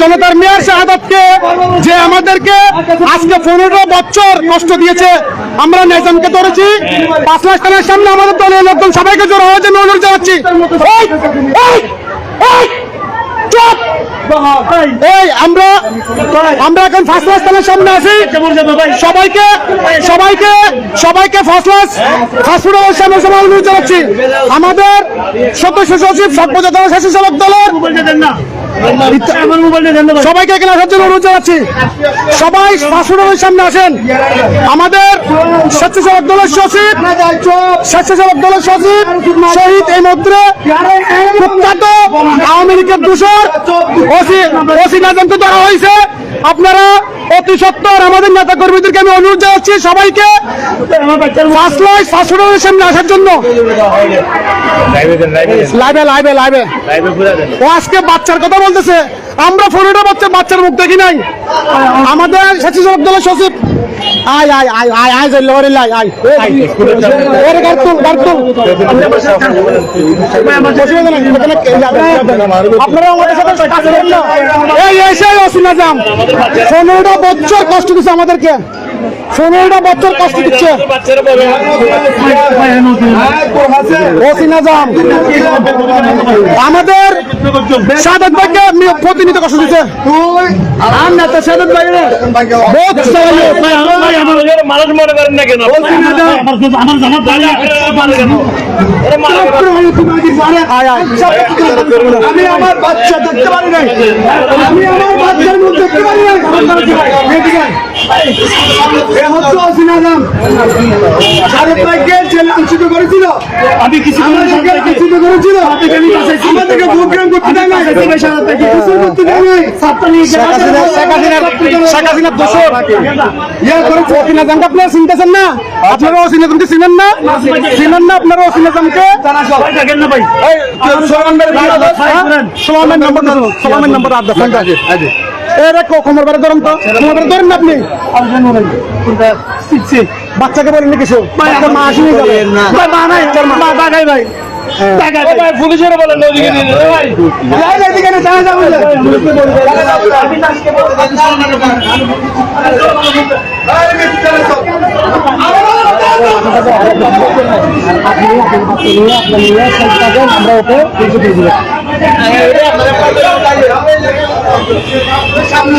জনতার মেয়র শাহাদতকে, যে আমাদেরকে আজকে পনেরো বছর কষ্ট দিয়েছে, আমরা নেজামকে ধরেছি পাঁচ লাখ টাকার সামনে আমাদের দলের লোকজন সবাইকে জোর হওয়ার জন্য অনুরোধ জানাচ্ছি চুপ! এই, আমরা আমরা এখন ফার্স্ট ক্লাস থানার সামনে আছি। সবাইকে সবাইকে সবাইকে ফার্স্ট ক্লাস ফাস্টফুডের সামনে সবাই অনুরোধ জানাচ্ছি। আমাদের সদস্য সচিব সর্বজাতীয় স্বেচ্ছাসেবক দলের সবাইকে এখানে আসার জন্য অনুরোধ জানাচ্ছি। সবাই ফাস্টফুডের সামনে আসেন। আমাদের স্বেচ্ছাসেবক দলের সচিব স্বেচ্ছাসেবক দলের সচিব শহীদ এই মধ্যে কুখ্যাত আওয়ামী লীগের দূষর ওসি ওসি নাজমকে ধরা হয়েছে। আপনারা অতি সত্তর আমাদের নেতা কর্মীদেরকে আমি অনুরোধ জানাচ্ছি সবাইকে ফার্স্ট লাইফ ফাস্টফুডের সামনে আসার জন্য। লাইভে লাইভে লাইভে ও আজকে বাচ্চার কথা বলতেছে। আমরা পনেরো বাচ্চা বাচ্চার মুখ দেখি নাই। আমাদের স্বেচ্ছাসেবক দলের সচিব। পনেরোটা বছর কষ্ট দিচ্ছে আমাদেরকে। পনেরোটা বছর কষ্ট দিচ্ছে। আমাদের সাদত ভাইকে মি- প্রতিনিধি কষ্ট দিচ্ছে আর নেতা সাদত ভাই রে বহুত চালাইয়ে। মানুষ মনে করেন না কেন আয় আয় আমি আমার বাচ্চা দেখতে পারি নাই আমি আমার বাচ্চার মুখ দেখতে পারি নাই আমি কিছু করেছিল আমাদেরকে প্রোগ্রাম করতে দেয় নাই গোসল করতে দেয় নাই। শেখ হাসিনা শেখ হাসিনার শেখ হাসিনার দোষর ইয়া করেছে। অসিনা জামকে আপনারা চিনতেছেন না? আপনারা অসিনা জামকে চিনেন না? চিনেন না আপনারা অসিনা জামকে থাকেন না ভাই। সোলামের নম্বর সোলামের নম্বর আট ফোন থাকে কোমর বারে ধরেন তো। কোমর বারে ধরেন আপনি। বাচ্চাকে বলেন কিছু। মা আসেনি মা নাই মা বাগাই ভাই। পুলিশের বলেন ওদিকে নিয়ে ভাই এদিকে যাবে। আমরা ওকে কিছু দিয়ে দিলাম সামনে